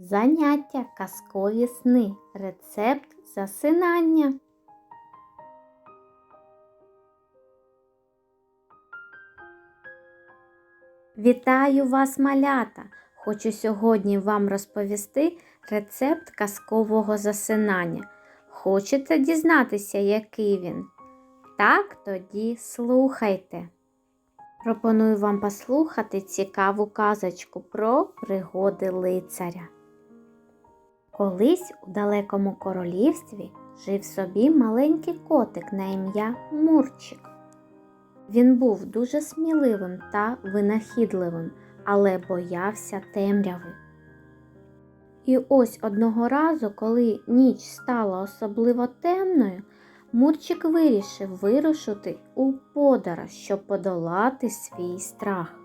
Заняття казкові сни. Рецепт засинання. Вітаю вас, малята! Хочу сьогодні вам розповісти рецепт казкового засинання. Хочете дізнатися, який він? Так, тоді слухайте. Пропоную вам послухати цікаву казочку про пригоди лицаря. Колись у далекому королівстві жив собі маленький котик на ім'я Мурчик. Він був дуже сміливим та винахідливим, але боявся темряви. І ось одного разу, коли ніч стала особливо темною, Мурчик вирішив вирушити у подорож, щоб подолати свій страх.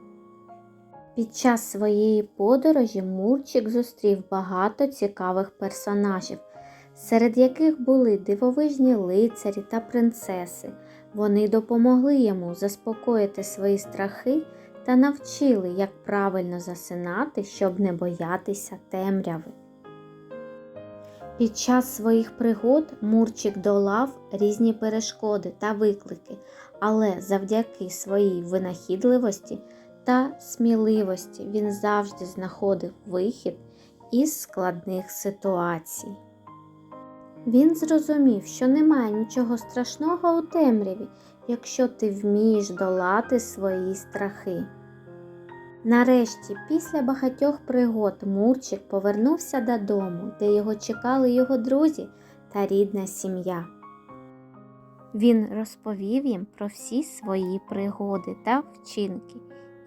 Під час своєї подорожі Мурчик зустрів багато цікавих персонажів, серед яких були дивовижні лицарі та принцеси. Вони допомогли йому заспокоїти свої страхи та навчили, як правильно засинати, щоб не боятися темряви. Під час своїх пригод Мурчик долав різні перешкоди та виклики, але завдяки своїй винахідливості та сміливості він завжди знаходив вихід із складних ситуацій. Він зрозумів, що немає нічого страшного у темряві, якщо ти вмієш долати свої страхи. Нарешті, після багатьох пригод, Мурчик повернувся додому, де його чекали його друзі та рідна сім'я. Він розповів їм про всі свої пригоди та вчинки,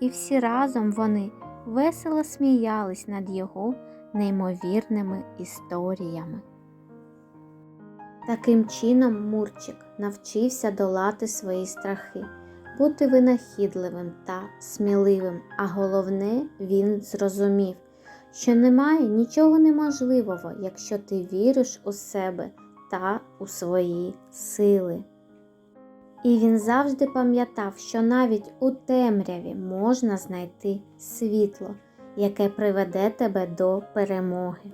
і всі разом вони весело сміялись над його неймовірними історіями. Таким чином Мурчик навчився долати свої страхи, бути винахідливим та сміливим, а головне, він зрозумів, що немає нічого неможливого, якщо ти віриш у себе та у свої сили. І він завжди пам'ятав, що навіть у темряві можна знайти світло, яке приведе тебе до перемоги.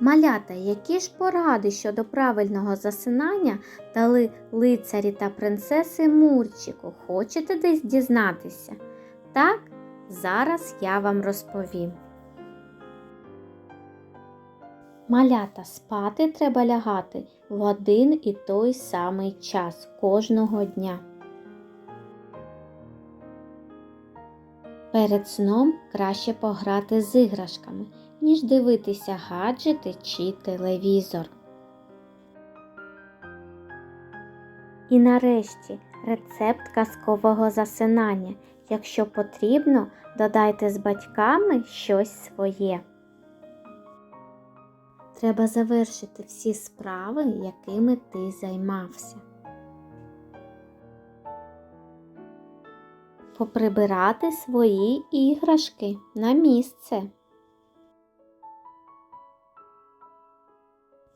Малята, які ж поради щодо правильного засинання дали лицарі та принцеси Мурчику? Хочете десь дізнатися? Так, зараз я вам розповім. Малята спати треба лягати в один і той самий час кожного дня. Перед сном краще пограти з іграшками, ніж дивитися гаджети чи телевізор. І нарешті рецепт казкового засинання. Якщо потрібно, додайте з батьками щось своє. Треба завершити всі справи, якими ти займався. Поприбирати свої іграшки на місце.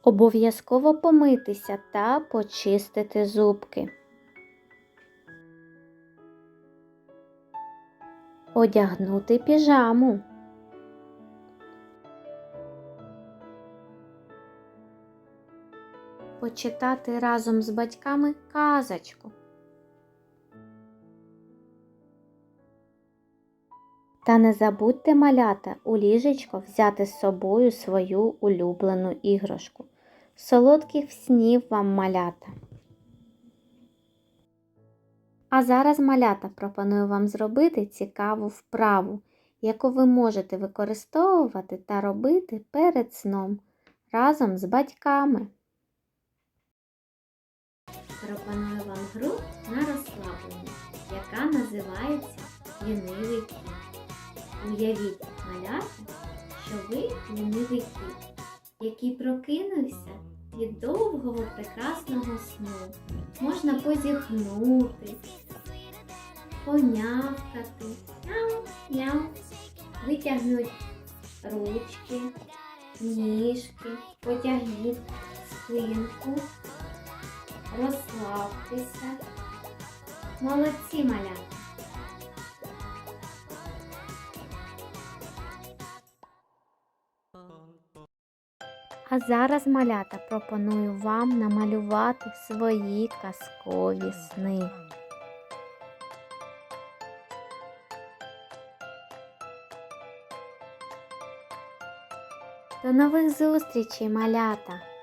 Обов'язково помитися та почистити зубки. Одягнути піжаму. Почитати разом з батьками казочку. Та не забудьте малята у ліжечко взяти з собою свою улюблену іграшку. Солодких снів вам малята. А зараз малята пропоную вам зробити цікаву вправу, яку ви можете використовувати та робити перед сном разом з батьками. Пропоную вам гру на розслаблення, яка називається Лінивий кіт. Уявіть, малята, що ви лінивий кіт, який прокинувся від довгого прекрасного сну. Можна позіхнути, понявкати, мяу-мяу, витягнуть ручки, ніжки, потягніть спинку, розслабтеся. Молодці малята! А зараз, малята, пропоную вам намалювати свої казкові сни. До нових зустрічей, малята!